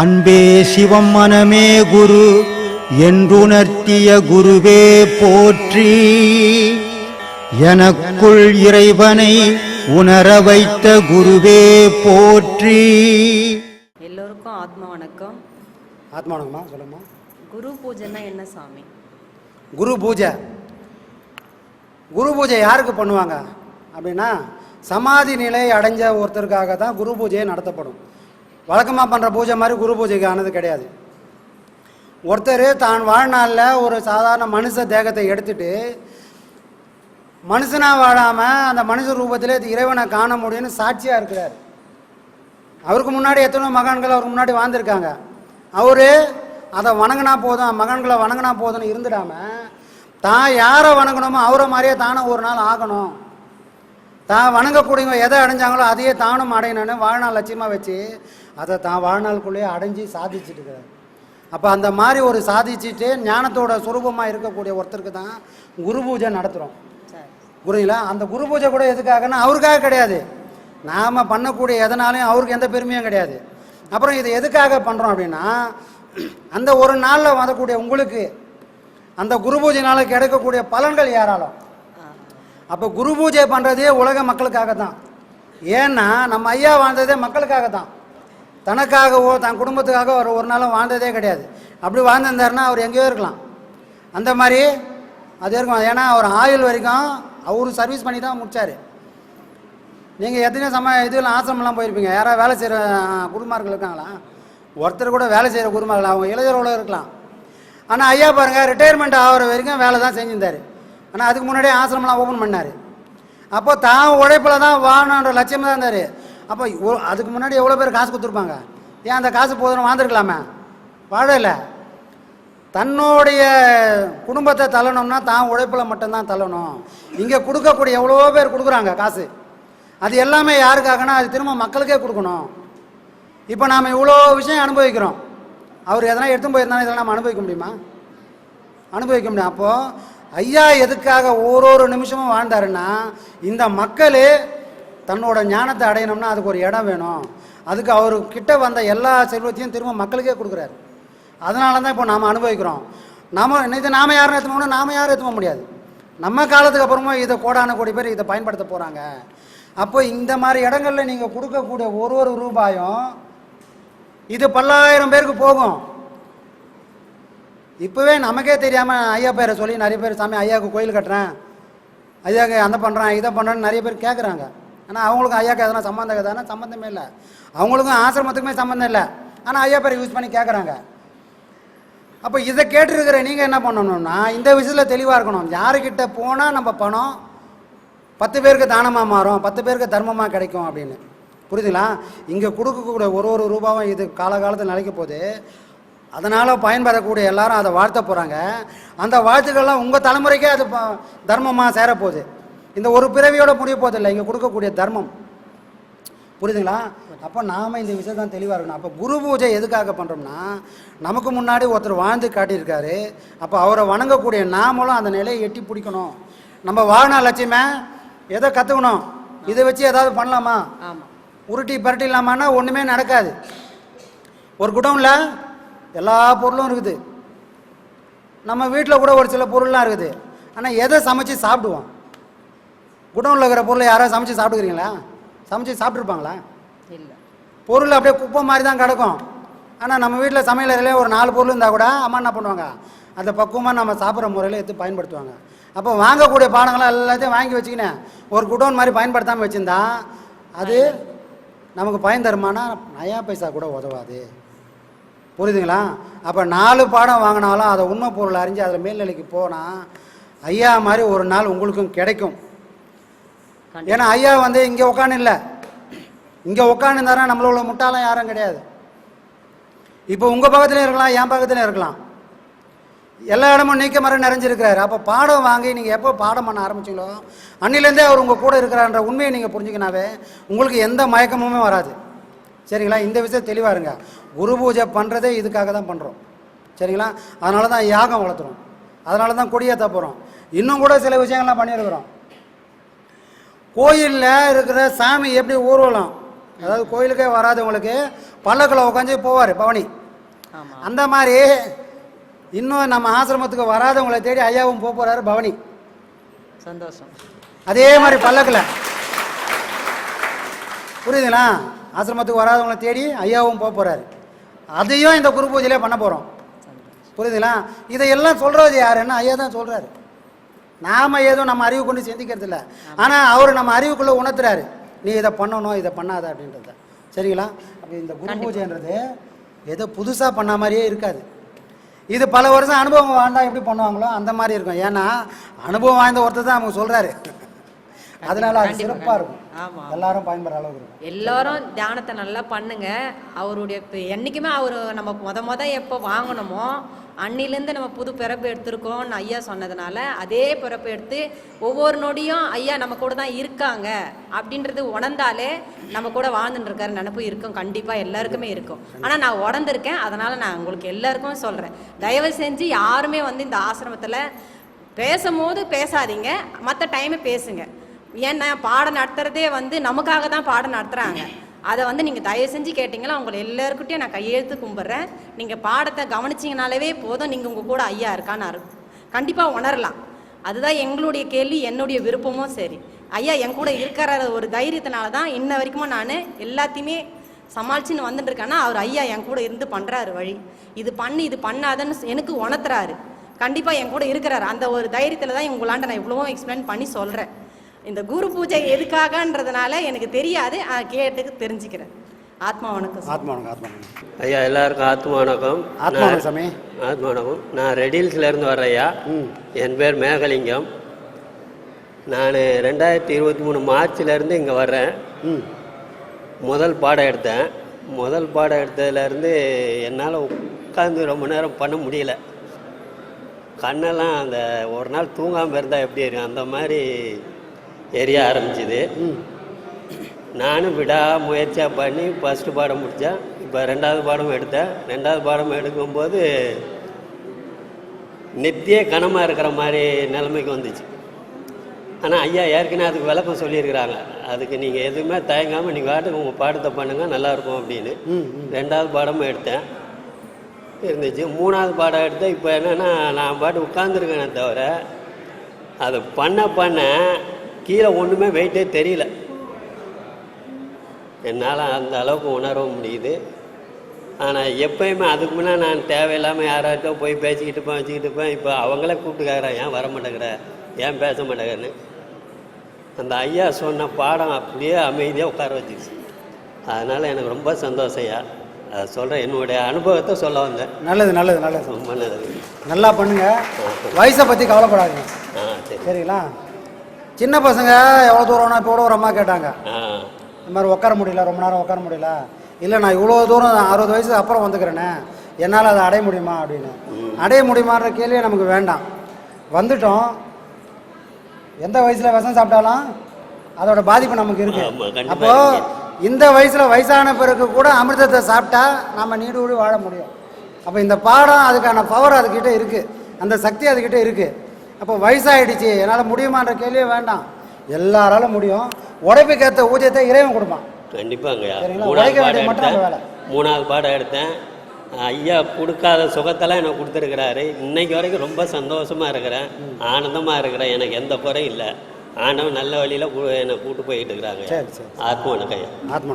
அன்பே சிவம் மனமே குரு என்றுணர்த்திய குருவே போற்றி. எனக்குள் இறைவனை உணர வைத்த குருவே போற்றி. எல்லோருக்கும் ஆத்ம வணக்கம். ஆத்மானங்கம்மா சொல்லும்மா குரு பூஜைன்னா என்ன சாமி? குரு பூஜை. குரு பூஜை யாருக்கு பண்ணுவாங்க? அப்படின்னா சமாதி நிலை அடைஞ்ச ஒருத்தருக்காக தான் குரு பூஜையை நடத்தப்படும். வழக்கமாக பண்ணுற பூஜை மாதிரி குரு பூஜைக்கு ஆனது கிடையாது. ஒருத்தர் தான் வாழ்நாளில் ஒரு சாதாரண மனுஷ தேகத்தை எடுத்துட்டு மனுஷனாக வாழாமல் அந்த மனுஷ ரூபத்திலே இறைவனை காண முடியும்னு சாட்சியாக இருக்கிறார். அவருக்கு முன்னாடி எத்தனை மகான்கள் அவருக்கு முன்னாடி வாழ்ந்திருக்காங்க. அவர் அதை வணங்கினா போதும் மகன்களை வணங்கினா போதும்னு இருந்துடாமல் தான் யாரை வணங்கணுமோ அவரை மாதிரியே தானே ஒரு நாள் ஆகணும். தான் வணங்கக்கூடியவங்க எதை அடைஞ்சாங்களோ அதையே தானும் அடையணும்னு வாழ்நாள் லட்சியமாக வச்சு அதை தான் வாழ்நாளுக்குள்ளேயே அடைஞ்சு சாதிச்சுட்டு இருக்கிறார். அப்போ அந்த மாதிரி ஒரு சாதிச்சுட்டு ஞானத்தோட சுரூபமாக இருக்கக்கூடிய ஒருத்தருக்கு தான் குரு பூஜை நடத்துகிறோம் புரியுங்களா அந்த குரு பூஜை கூட எதுக்காகன்னா அவருக்காக கிடையாது. நாம் பண்ணக்கூடிய எதனாலையும் அவருக்கு எந்த பெருமையும் கிடையாது. அப்புறம் இது எதுக்காக பண்ணுறோம் அப்படின்னா அந்த ஒரு நாளில் வரக்கூடிய உங்களுக்கு அந்த குரு பூஜைனால கிடைக்கக்கூடிய பலன்கள் ஏராளம். அப்போ குரு பூஜை பண்ணுறதே உலக மக்களுக்காக தான் ஏன்னா நம்ம ஐயா வாழ்ந்ததே மக்களுக்காக தான் தனக்காகவோ தன் குடும்பத்துக்காக அவர் ஒரு நாளும் வாழ்ந்ததே கிடையாது. அப்படி வாழ்ந்திருந்தாருன்னா அவர் எங்கேயோ இருக்கலாம். அந்த மாதிரி அது இருக்கும். ஏன்னா அவர் ஆயுள் வரைக்கும் அவரும் சர்வீஸ் பண்ணி தான் முடித்தார் நீங்கள் எத்தனையோ சம இதில் ஆசிரமெல்லாம் போயிருப்பீங்க. யாராவது வேலை செய்கிற குருமார்கள் இருக்காங்களா? ஒருத்தர் கூட வேலை செய்கிற குருமார்கள் அவங்க இளைஞரோட இருக்கலாம். ஆனால் ஐயா பாருங்கள் ரிட்டையர்மெண்ட் ஆகிற வரைக்கும் வேலை தான் செஞ்சுருந்தார். ஆனால் அதுக்கு முன்னாடியே ஆசிரமெல்லாம் ஓப்பன் பண்ணார். அப்போ தான் உழைப்பில் தான் வாழணுன்ற லட்சியம் தான் இருந்தார். அப்போ அதுக்கு முன்னாடி எவ்வளோ பேர் காசு கொடுத்துருப்பாங்க? ஏன் அந்த காசு போதும் வாழ்ந்துருக்கலாமே? வாழலை. தன்னுடைய குடும்பத்தை தள்ளணும்னா தான் உழைப்பில் மட்டும்தான் தள்ளணும். இங்கே கொடுக்கக்கூடிய எவ்வளோ பேர் கொடுக்குறாங்க காசு. அது எல்லாமே யாருக்காகனா அது திரும்ப மக்களுக்கே கொடுக்கணும். இப்போ நாம் இவ்வளோ விஷயம் அனுபவிக்கிறோம். அவர் எதனா எடுத்து போயிருந்தாலும் இதெல்லாம் நம்ம அனுபவிக்க முடியுமா? அனுபவிக்க முடியும். அப்போது ஐயா எதுக்காக ஒரு ஒரு நிமிஷமும் வாழ்ந்தாருன்னா இந்த மக்கள் தன்னோட ஞானத்தை அடையணும்னா அதுக்கு ஒரு இடம் வேணும். அதுக்கு அவர் கிட்டே வந்த எல்லா செல்வத்தையும் திரும்ப மக்களுக்கே கொடுக்குறாரு. அதனால தான் இப்போ நாம் அனுபவிக்கிறோம். நாம இன்னைக்கு நாம் யாரும் ஏற்றுமோனா நாம் யாரும் ஏற்றுக்க முடியாது. நம்ம காலத்துக்கு அப்புறமா இதை கோடான கோடி பேர் இதை பயன்படுத்த போகிறாங்க அப்போ இந்த மாதிரி இடங்களில் நீங்கள் கொடுக்கக்கூடிய ஒரு ஒரு ரூபாயும் இது பல்லாயிரம் பேருக்கு போகும். இப்போவே நமக்கே தெரியாமல் ஐயா பேரை சொல்லி நிறைய பேர் சாமி ஐயாவுக்கு கோயில் கட்டுறேன். ஐயாவுக்கு அந்த பண்ணுறேன் இதை பண்ணுறேன்னு நிறைய பேர் கேட்குறாங்க ஆனால் அவங்களுக்கும் ஐயாவுக்கு எதனா சம்மந்தம் எதனா சம்மந்தமே இல்லை. அவங்களுக்கும் ஆசிரமத்துக்குமே சம்மந்தம் இல்லை. ஆனால் ஐயா பேரை யூஸ் பண்ணி கேட்குறாங்க அப்போ இதை கேட்டிருக்கிற நீங்கள் என்ன பண்ணணும்னா இந்த விஷயத்தில் தெளிவாக இருக்கணும். யாருக்கிட்ட போனால் நம்ம பணம் பத்து பேருக்கு தானமாக மாறும் பத்து பேருக்கு தர்மமாக கிடைக்கும் அப்படின்னு. புரியுதுங்களா? இங்கே கொடுக்கக்கூடிய ஒரு ஒரு ரூபாவும் இது காலகாலத்தில் நிலைக்க போகுது. அதனால் பயன்பெறக்கூடிய எல்லாரும் அதை வாழ்த்த போகிறாங்க அந்த வாழ்த்துக்கள்லாம் உங்கள் தலைமுறைக்கே அது தர்மமாக சேரப்போகுது. இந்த ஒரு பிறவியோட முடிய போதில்லை இங்கே கொடுக்கக்கூடிய தர்மம். புரியுதுங்களா? அப்போ நாம் இந்த விஷயம் தான் தெளிவாக இருக்கணும். அப்போ குரு பூஜை எதுக்காக பண்ணுறோம்னா நமக்கு முன்னாடி ஒருத்தர் வாழ்ந்து காட்டியிருக்காரு. அப்போ அவரை வணங்கக்கூடிய நாமளும் அந்த நிலையை எட்டி பிடிக்கணும். நம்ம வாழ்நாள் லட்சியமே எதை கற்றுக்கணும் இதை வச்சு ஏதாவது பண்ணலாமா? உருட்டி பரட்டிடலாமான்னா ஒன்றுமே நடக்காது. ஒரு குடவுனில் எல்லா பொருளும் இருக்குது. நம்ம வீட்டில் கூட ஒரு சில பொருள்லாம் இருக்குது. ஆனால் எதை சமைச்சு சாப்பிடுவோம்? குடவுனில் இருக்கிற பொருளை யாராவது சமைச்சு சாப்பிட்டுக்கிறீங்களா? சமைச்சு சாப்பிட்ருப்பாங்களா இல்லை. பொருள் அப்படியே குப்பை மாதிரி தான் கிடக்கும். ஆனால் நம்ம வீட்டில் சமையலறையிலே ஒரு நாலு பொருள் இருந்தால் கூட அம்மா என்ன பண்ணுவாங்க? அந்த பக்குவமாக நம்ம சாப்பிட்ற முறையில் எடுத்து பயன்படுத்துவாங்க. அப்போ வாங்கக்கூடிய பானங்களை எல்லாத்தையும் வாங்கி வச்சுக்கினேன் ஒரு குடோன் மாதிரி பயன்படுத்தாமல் வச்சுருந்தா அது நமக்கு பயன் தருமானா நயா பைசா கூட உதவாது. புரியுதுங்களா? அப்போ நாலு பாடம் வாங்கினாலும் அதை உண்மை பொருள் அறிஞ்சு அதில் மேல்நிலைக்கு போனால் ஐயா மாதிரி ஒரு நாள் உங்களுக்கும் கிடைக்கும். ஏன்னா ஐயா வந்து இங்கே உட்காந்து இல்லை. இங்கே உட்காந்துருந்தாரா நம்மளோட முட்டாளம் யாரும் கிடையாது. இப்போ உங்கள் பக்கத்துலேயும் இருக்கலாம் என் பக்கத்துலேயும் இருக்கலாம். எல்லா இடமும் நீக்க மரம் நிறைஞ்சிருக்கிறாரு. அப்போ பாடம் வாங்கி நீங்கள் எப்போ பாடம் பண்ண ஆரம்பிச்சீங்களோ அன்னிலேருந்தே அவர் உங்கள் கூட இருக்கிறான்ற உண்மையை நீங்கள் புரிஞ்சுக்கினாவே உங்களுக்கு எந்த மயக்கமுமே வராது. சரிங்களா? இந்த விஷயம் தெளிவாக இருங்க. குரு பூஜை பண்ணுறதே இதுக்காக தான் பண்ணுறோம் சரிங்களா? அதனால தான் யாகம் வளர்த்துறோம். அதனால தான் கொடியேற்ற போகிறோம் இன்னும் கூட சில விஷயங்கள்லாம் பண்ணியிருக்கிறோம். கோயிலில் இருக்கிற சாமி எப்படி ஊர்வலம்? அதாவது கோயிலுக்கே வராதவங்களுக்கு பல்லக்கில் உட்காந்து போவார் பவனி. ஆமாம் அந்த மாதிரி இன்னும் நம்ம ஆசிரமத்துக்கு வராதவங்களை தேடி ஐயாவும் போக போகிறாரு பவனி. சந்தோஷம். அதே மாதிரி பல்லக்கில். புரியுதுங்களா? ஆசிரமத்துக்கு வராதவங்களை தேடி ஐயாவும் போக போகிறாரு அதையும் இந்த குரு பூஜையிலே பண்ண போகிறோம் புரியுதுங்களா? இதையெல்லாம் சொல்கிறது யாருன்னா ஐயா தான் சொல்கிறாரு நாம் ஏதோ நம்ம அறிவு கொண்டு சிந்திக்கிறது இல்லை. ஆனால் அவர் நம்ம அறிவுக்குள்ளே உணர்த்துறாரு. நீ இதை பண்ணணும் இதை பண்ணாத அப்படின்றத. சரிங்களா? அப்போ இந்த குரு பூஜைன்றது ஏதோ புதுசாக பண்ண மாதிரியே இருக்காது. இது பல வருஷம் அனுபவம் வாழ்ந்தா எப்படி பண்ணுவாங்களோ அந்த மாதிரி இருக்கும். ஏன்னா அனுபவம் வாய்ந்த ஒருத்தர் தான் அவங்க சொல்கிறாரு அதனால அது சிறப்பாக இருக்கும். ஆமா. எல்லாரும் பயன்பெற அளவுக்கு இருக்கும். எல்லாரும் தியானத்தை நல்லா பண்ணுங்க. அவருடைய என்னைக்குமே அவர் நம்ம முத முத எப்போ வாங்கினோமோ அன்னிலேருந்து நம்ம புது பிறப்பு எடுத்திருக்கோம்னு ஐயா சொன்னதுனால அதே பிறப்பு எடுத்து ஒவ்வொரு நொடியும் ஐயா நம்ம கூட தான் இருக்காங்க அப்படின்றது உணர்ந்தாலே நம்ம கூட வாழ்ந்துட்டு இருக்காரு நினப்பு இருக்கும். கண்டிப்பாக எல்லாருக்குமே இருக்கும். ஆனால் நான் உடந்திருக்கேன் அதனால் நான் உங்களுக்கு எல்லாருக்கும் சொல்கிறேன் தயவு செஞ்சு யாருமே வந்து இந்த ஆசிரமத்தில் பேசும்போது பேசாதீங்க. மற்ற டைமே பேசுங்க. ஏன்னா பாடம் நடத்துறதே வந்து நமக்காக தான் பாடம் நடத்துகிறாங்க அதை வந்து நீங்கள் தயவு செஞ்சு கேட்டிங்களா? உங்களை எல்லாருக்கிட்டையும் நான் கையெழுத்து கும்பிட்றேன். நீங்கள் பாடத்தை கவனிச்சிங்கனாலே போதும். நீங்கள் உங்கள் கூட ஐயா இருக்கான்னு அரு கண்டிப்பாக உணரலாம். அதுதான் எங்களுடைய கேள்வி என்னுடைய விருப்பமும் சரி. ஐயா என் கூட இருக்கிற ஒரு தைரியத்தினால தான் இன்ன வரைக்கும் நான் எல்லாத்தையுமே சமாளிச்சுன்னு வந்துட்டு இருக்கேன்னா அவர் ஐயா என் கூட இருந்து பண்ணுறாரு வழி. இது பண்ணு இது பண்ணாதன்னு எனக்கு உணர்த்துறாரு. கண்டிப்பாக என் கூட இருக்கிறாரு. அந்த ஒரு தைரியத்தில் தான் உங்களாண்ட நான் இவ்வளவும் எக்ஸ்பிளைன் பண்ணி சொல்கிறேன் இந்த குரு பூஜை எதுக்காகன்றதுனால எனக்கு தெரியாது. கேட்டுக்கு தெரிஞ்சுக்கிறேன். ஆத்மா வணக்கம். ஆத்மா வணக்கம் ஆத்மா வணக்கம். ஐயா எல்லாருக்கும் ஆத்ம வணக்கம். ஆத்மா சாமி. ஆத்ம வணக்கம். நான் ரெடில்ஸ்ல இருந்து வர்றேன் ஐயா. ம். என் பேர் மேகலிங்கம். நான் ரெண்டாயிரத்தி இருபத்தி மூணு மார்ச்லேருந்து இங்கே வர்றேன். ம். முதல் பாடம் எடுத்தேன். முதல் பாடம் எடுத்ததுலேருந்து என்னால் உட்காந்து ரொம்ப நேரம் பண்ண முடியல. கண்ணெல்லாம் அந்த ஒரு நாள் தூங்காமல் இருந்தால் எப்படி இருக்கும்? அந்த மாதிரி எரிய ஆரம்பிச்சுது. நானும் விடா முயற்சியாக பண்ணி ஃபஸ்ட்டு பாடம் முடித்தேன் இப்போ ரெண்டாவது பாடம் எடுத்தேன். ரெண்டாவது பாடம் எடுக்கும்போது நெத்தியே கனமாக இருக்கிற மாதிரி நிலைமைக்கு வந்துச்சு. ஆனால் ஐயா ஏற்கனவே அதுக்கு விளக்கம் சொல்லியிருக்கிறாங்க. அதுக்கு நீங்கள் எதுவுமே தயங்காமல் நீங்கள் பாட்டுக்கு உங்கள் பாடத்தை பண்ணுங்கள் நல்லாயிருக்கும் அப்படின்னு. ரெண்டாவது பாடமும் எடுத்தேன். இருந்துச்சு. மூணாவது பாடம் எடுத்தேன். இப்போ என்னென்னா நான் பாட்டு உட்காந்துருக்கேனே தவிர அதை பண்ண பண்ண கீழே ஒன்றுமே வெயிட்டே தெரியல. என்னால் அந்த அளவுக்கு உணரவும் முடியுது. ஆனால் எப்பயுமே அதுக்கு முன்னே நான் தேவையில்லாமல் யாராட்டோ போய் பேசிக்கிட்டு இருப்பேன் வச்சுக்கிட்டு இருப்பேன். இப்போ அவங்களே கூப்பிட்டு கேட்குறேன் ஏன் வர மாட்டேங்கிற? ஏன் பேச மாட்டேங்கிறன்னு. அந்த ஐயா சொன்ன பாடம் அப்படியே அமைதியாக உட்கார வச்சிருச்சு அதனால் எனக்கு ரொம்ப சந்தோஷம் ஐயா. அதை சொல்கிறேன் என்னுடைய அனுபவத்தை சொல்ல வந்தேன். நல்லது நல்லது நல்லது. ரொம்ப நல்லது. நல்லா பண்ணுங்க. வயசை பற்றி கவலைப்படாதீங்க. ஆ சரி. சரிங்களா? சின்ன பசங்க எவ்வளோ தூரம்னா இப்போ கூட ஒரு அம்மா கேட்டாங்க. இந்த மாதிரி உட்கார முடியல ரொம்ப நேரம் உட்கார முடியல. இல்லை நான் இவ்வளோ தூரம் அறுபது வயசுக்கு அப்புறம் வந்துக்கிறேனே என்னால் அதை அடைய முடியுமா அப்படின்னு. அடைய முடியுமான்ற கேள்வியே நமக்கு வேண்டாம். வந்துட்டோம். எந்த வயசில் விஷம் சாப்பிட்டாலும் அதோட பாதிப்பு நமக்கு இருக்கு. ஆமா, கண்டிப்பா அப்போ இந்த வயசில் வயசான பிறகு கூட அமிர்தத்தை சாப்பிட்டா நம்ம நீடூடி வாழ முடியும். அப்போ இந்த பாடம் அதுக்கான பவர் அதுக்கிட்ட இருக்குது அந்த சக்தி அதுக்கிட்ட இருக்குது அப்போ வயசாயிடுச்சு. என்னால் முடியுமான்ற கேள்வியே வேண்டாம். எல்லாராலும் முடியும். உழைப்புக்கேற்ற ஊதியத்தை இறைவன் கொடுப்பான்? மூணாவது உழைக்க பாடம் வேண்டியது மட்டும் வேலை. மூணாவது பாடம் எடுத்தேன். ஐயா கொடுக்காத சுகத்தெல்லாம் எனக்கு கொடுத்துருக்கிறாரு. இன்னைக்கு வரைக்கும் ரொம்ப சந்தோஷமா இருக்கிறேன். ஆனந்தமா இருக்கிறேன். எனக்கு எந்த குறையும் இல்லை. ஆண்டவன் நல்ல வழியில என்னை கூட்டு போயிட்டு இருக்கிறாங்க சரி சரி ஆத்மா வணக்கம் ஐயா ஆத்மா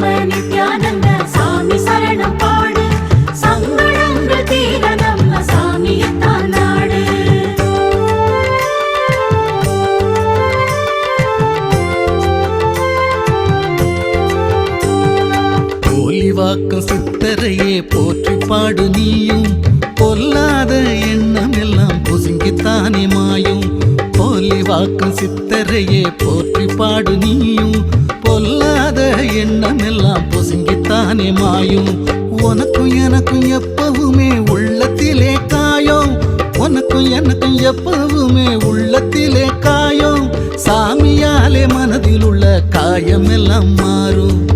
சாமி நித்யானந்த சாமி சரணம் பாடு. சங்கடங்கள் தீர நம்ம சாமியத்தான் நாடு. போலி சித்தரையே போற்றி பாடு நீயும். பொல்லாத எண்ணம் எல்லாம் புசுங்கித்தானே மாயும். போலி வாக்கம் சித்தரையே போற்றி பாடு நீயும். தானே மாயும்? உனக்கும் எனக்கும் எப்பவுமே உள்ளத்திலே காயம். உனக்கும் எனக்கும் எப்பவுமே உள்ளத்திலே காயம். சாமியாலே மனதில் உள்ள காயம் எல்லாம் மாறும்.